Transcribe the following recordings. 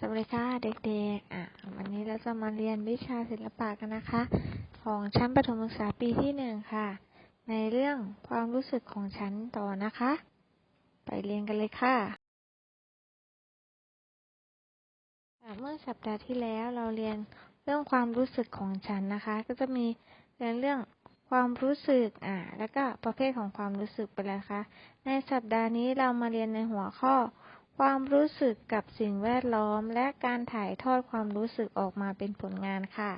สวัสดีค่ะเด็กๆ อะ วันนี้เราจะมาเรียนวิชาศิลปะกันนะคะ ของชั้นประถมศึกษาปีที่หนึ่งค่ะ ในเรื่องความรู้สึกของฉันต่อนะคะ ไปเรียนกันเลยค่ะ เมื่อสัปดาห์ที่แล้วเราเรียนเรื่องความรู้สึกของฉันนะคะ ก็จะมีเรียนเรื่องความรู้สึก อะแล้วก็ประเภทของความรู้สึกไปแล้วนะคะในสัปดาห์นี้เรามาเรียนในหัวข้อ ความรู้สึกกับสิ่งแวดล้อม และการถ่ายทอดความรู้สึกออกมาเป็นผลงานค่ะ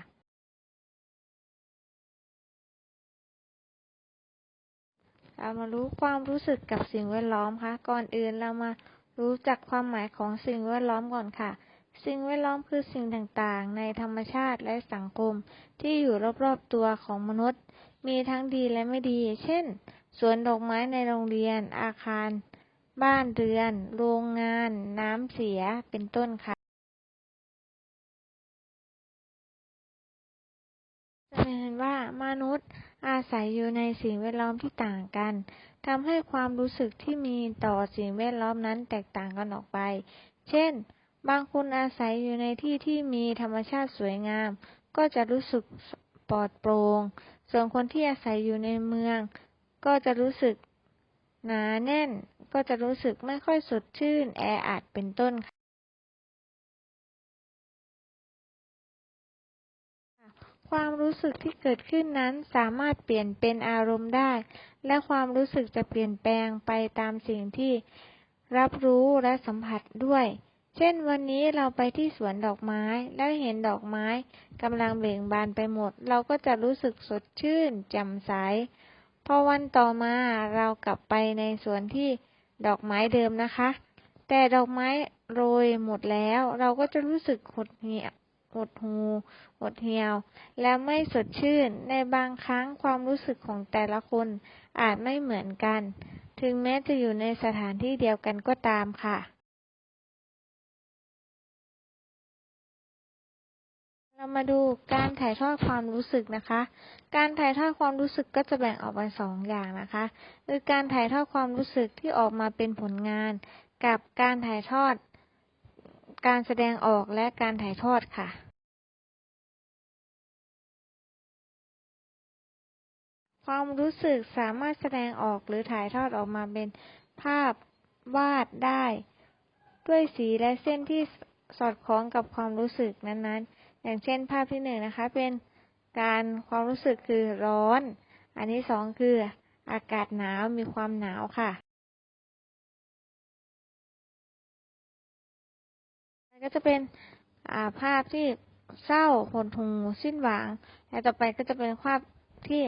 เรามารู้ความรู้สึกกับสิ่งแวดล้อมค่ะก่อนอื่นเรามารู้จักความหมายของสิ่งแวดล้อมก่อนค่ะ สิ่งแวดล้อมคือสิ่งต่างๆ ในธรรมชาติและสังคม ที่อยู่รอบๆตัวของมนุษย์ มีทั้งดีและไม่ดี เช่น สวนดอกไม้ในโรงเรียน อาคาร บ้านเรือน โรงงาน น้ำเสีย เป็นต้นค่ะ จะเห็นว่ามนุษย์อาศัยอยู่ในสิ่งแวดล้อมที่ต่างกันทำให้ความรู้สึกที่มีต่อสิ่งแวดล้อมนั้นแตกต่างกันออกไป เช่น บางคนอาศัยอยู่ในที่ที่มีธรรมชาติสวยงาม ก็จะรู้สึกปลอดโปร่ง ส่วนคนที่อาศัยอยู่ในเมือง ก็จะรู้สึกหนาแน่น ก็จะรู้สึกไม่ค่อยสดชื่น แออัด เป็นต้นค่ะ ความรู้สึกที่เกิดขึ้นนั้นสามารถเปลี่ยนเป็นอารมณ์ได้ และความรู้สึกจะเปลี่ยนแปลงไปตามสิ่งที่รับรู้และสัมผัสด้วย เช่นวันนี้เราไปที่สวนดอกไม้แล้วเห็นดอกไม้กำลังเบ่งบานไปหมด เราก็จะรู้สึกสดชื่นแจ่มใส พอวันต่อมาเรากลับไปในสวนที่ดอกไม้เดิมนะคะ แต่ดอกไม้โรยหมดแล้ว เราก็จะรู้สึกหดเหี่ยว หดหูหดเหี่ยว และไม่สดชื่น ในบางครั้งความรู้สึกของแต่ละคนอาจไม่เหมือนกัน ถึงแม้จะอยู่ในสถานที่เดียวกันก็ตามค่ะ เรามาดูการถ่ายทอดความรู้สึกนะคะ การถ่ายทอดความรู้สึกก็จะแบ่งออกเป็นสองอย่างนะคะคือการถ่ายทอดความรู้สึกที่ออกมาเป็นผลงาน กับการถ่ายทอด การแสดงออกและการถ่ายทอดค่ะ ความรู้สึกสามารถแสดงออกหรือถ่ายทอดออกมาเป็นภาพวาดได้ ด้วยสีและเส้นที่สอดคล้องกับความรู้สึกนั้นๆ อย่างเช่นภาพที่หนึ่งนะคะ เป็นการความรู้สึกคือร้อน อันที่สองคืออากาศหนาวมีความหนาวค่ะ ก็จะเป็นอ่าภาพที่เศร้าหดหูสิ้นหวัง และต่อไปก็จะเป็นภาพที่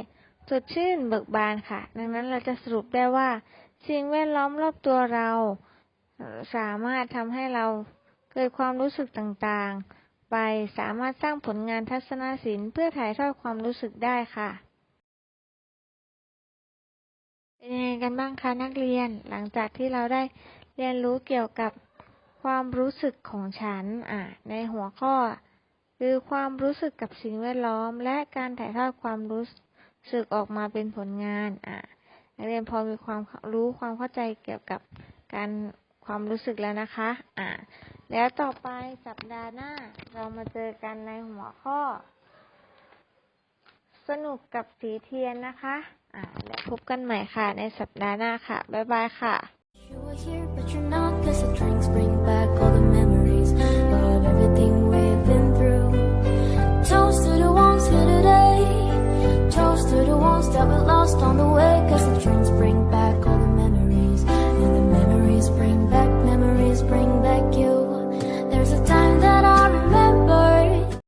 สดชื่นเบิกบานค่ะ ดังนั้นเราจะสรุปได้ว่า สิ่งแวดล้อมรอบตัวเราสามารถทำให้เราเกิดความรู้สึกต่างๆ ไปสามารถสร้างผลงานทัศนศิลป์เพื่อถ่ายทอดความรู้สึกได้ค่ะ เป็นยังไงกันบ้างคะนักเรียนหลังจากที่เราได้เรียนรู้เกี่ยวกับ ความรู้สึกของฉัน อะ ในหัวข้อ คือความรู้สึกกับสิ่งแวดล้อม และการถ่ายทอดความรู้สึกออกมาเป็นผลงาน อะนักเรียนพอมีความรู้ความเข้าใจเกี่ยวกับการความรู้สึกแล้วนะคะ อะ แล้วต่อไปสัปดาห์หน้า เรามาเจอกันในหัวข้อ สนุกกับสีเทียนนะคะ อะแล้วพบกันใหม่ค่ะ ในสัปดาห์หน้าค่ะ บ๊ายบายค่ะ You were here, but you're not. Cause the drinks bring back all the memories